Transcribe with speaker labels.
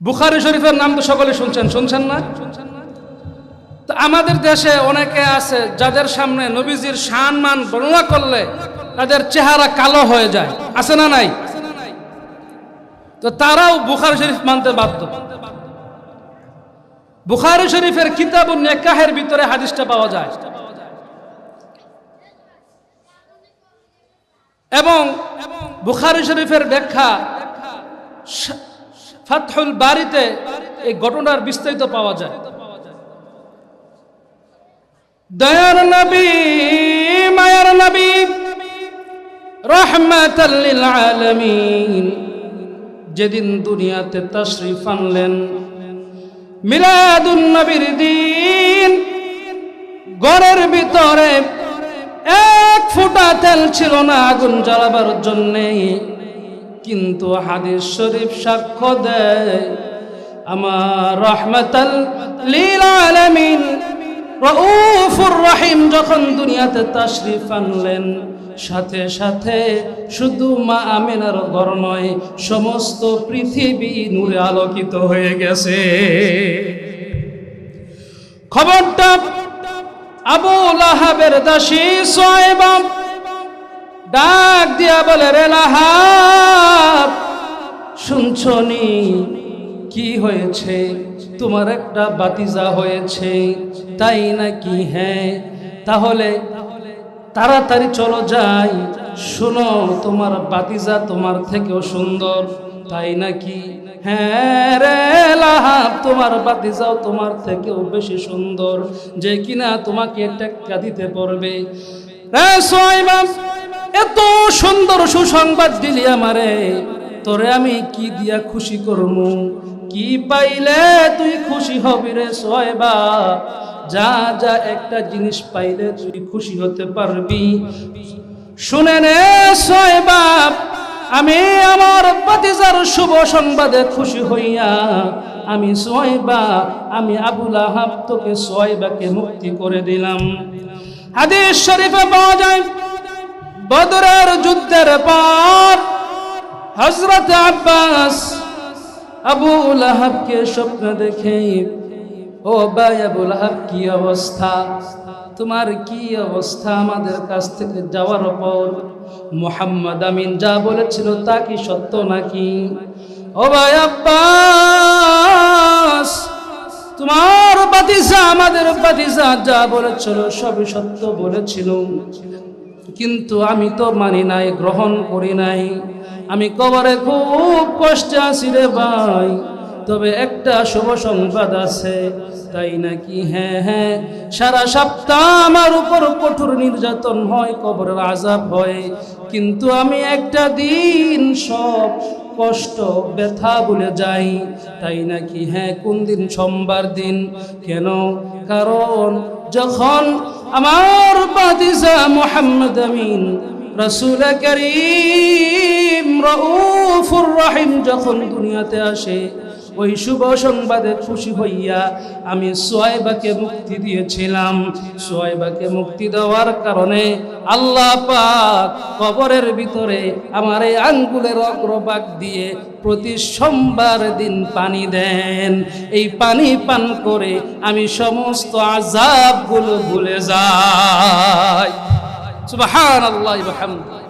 Speaker 1: বুখারি শরীফের নাম তো সকলে শুনছেন শুনছেন না? তো আমাদের দেশে অনেকে আছে যাদের সামনে নবীজির সম্মান বর্ণনা করলে তাদের চেহারা কালো হয়ে যায়। আছে না নাই? তো তারাও বুখারি শরীফ মানতে বাধ্য। বুখারি শরীফের কিতাব নেকাহের ভিতরে হাদিসটা পাওয়া যায়। এবং বুখারি শরীফের ব্যাখ্যা ফাতহুল বাড়িতে এই ঘটনার বিস্তারিত পাওয়া যায়। দয়ার নবী, মায়ার নবী রহমাতাল্লিল আলামিন, যেদিন দুনিয়াতে তাশরিফ আনলেন, মিলাদুন নবীর দিন, ঘরের ভিতরে এক ফোঁটা তেল ছিল না আগুন জ্বালাবার জন্যে। কিন্তু হাদিস শরীফ সাক্ষ্য দেয়, আমার রহমতাল লীল আলামিন, রউফুর রহিম, যখন দুনিয়াতে তাশরিফ আনলেন, সাথে সাথে শুধু মা আমেনার ঘর নয়, সমস্ত পৃথিবী নূরে আলোকিত হয়ে গেছে। খবরটা আবু লাহাবের দাসী সোয়েবা ডাক দিয়া বলে, রে লাহাব শুনছনি কি হয়েছে? তোমার একটা বাতিজা হয়েছে, তাই নাকি হ্যাঁ? তাহলে তাড়াতাড়ি চলো যাই। শোনো, তোমার বাতিজা তোমার থেকেও সুন্দর, তাই নাকি হ্যাঁ রে লাহাব, তোমার বাতিজাও তোমার থেকেও বেশি সুন্দর, যে কিনা তোমাকে টেক্কা দিতে পারবে রে সোয়াইবা এত সুন্দর সুসংবাদ দিলি আমারে। তোরে আমি কি দিয়া খুশি করমু? কি পাইলে তুই খুশি হবি রে সোয়েবা যা যা, একটা জিনিস পাইলে তুই খুশি হতে পারবি। শুনে নে সোয়েবা আমি আমার বাতিজার শুভ সংবাদে খুশি হইয়া, আমি সোয়েবা আমি আবুল আহাব তোকে সোয়েবাকে মুক্তি করে দিলাম। হাদিস শরীফে পাওয়া যায় বদরের যুদ্ধের পর হজরত আব্বাস আবু লাহাবকে স্বপ্ন দেখে, ও ভাই আবু লাহাব, কি অবস্থা? তোমার কি অবস্থা আমাদের কাছ থেকে যাওয়ার পর? মোহাম্মদ আমিন যা বলেছিল তা কি সত্য নাকি? ও ভাই আব্বাস, তোমার বাতিজা আমাদের বাতিজা যা বলেছিল সবই সত্য বলেছিল। কিন্তু আমি তো মানি নাই, গ্রহণ করি নাই। আমি কবরে খুব কষ্টে আছি রে ভাই। তবে একটা শুভ সংবাদ আছে, তাই নাকি? হ্যাঁ হ্যাঁ। সারা সপ্তাহ আমার উপর কঠোর নির্যাতন হয়, কবরের আজাব হয়। কিন্তু আমি একটা দিন সব কষ্ট, ব্যথা বলে যাই, তাই নাকি? হ্যাঁ কোন দিন সোমবার দিন? কেন? কারণ যখন আমার বাদিজা মোহাম্মদ আমিন রসুল করিম রউফুর রহিম যখন দুনিয়াতে আসে ওই শুভ সংবাদে খুশি হইয়া আমি সোয়েবাকে মুক্তি দিয়েছিলাম। সোয়েবাকে মুক্তি দেওয়ার কারণে আল্লাহ পাক কবরের ভিতরে আমার এই আঙ্গুলের অগ্রভাগ দিয়ে প্রতি সোমবার দিন পানি দেন। এই পানি পান করে আমি সমস্ত আজাবগুলো ভুলে যাই। ওয়া বিহামদিহি।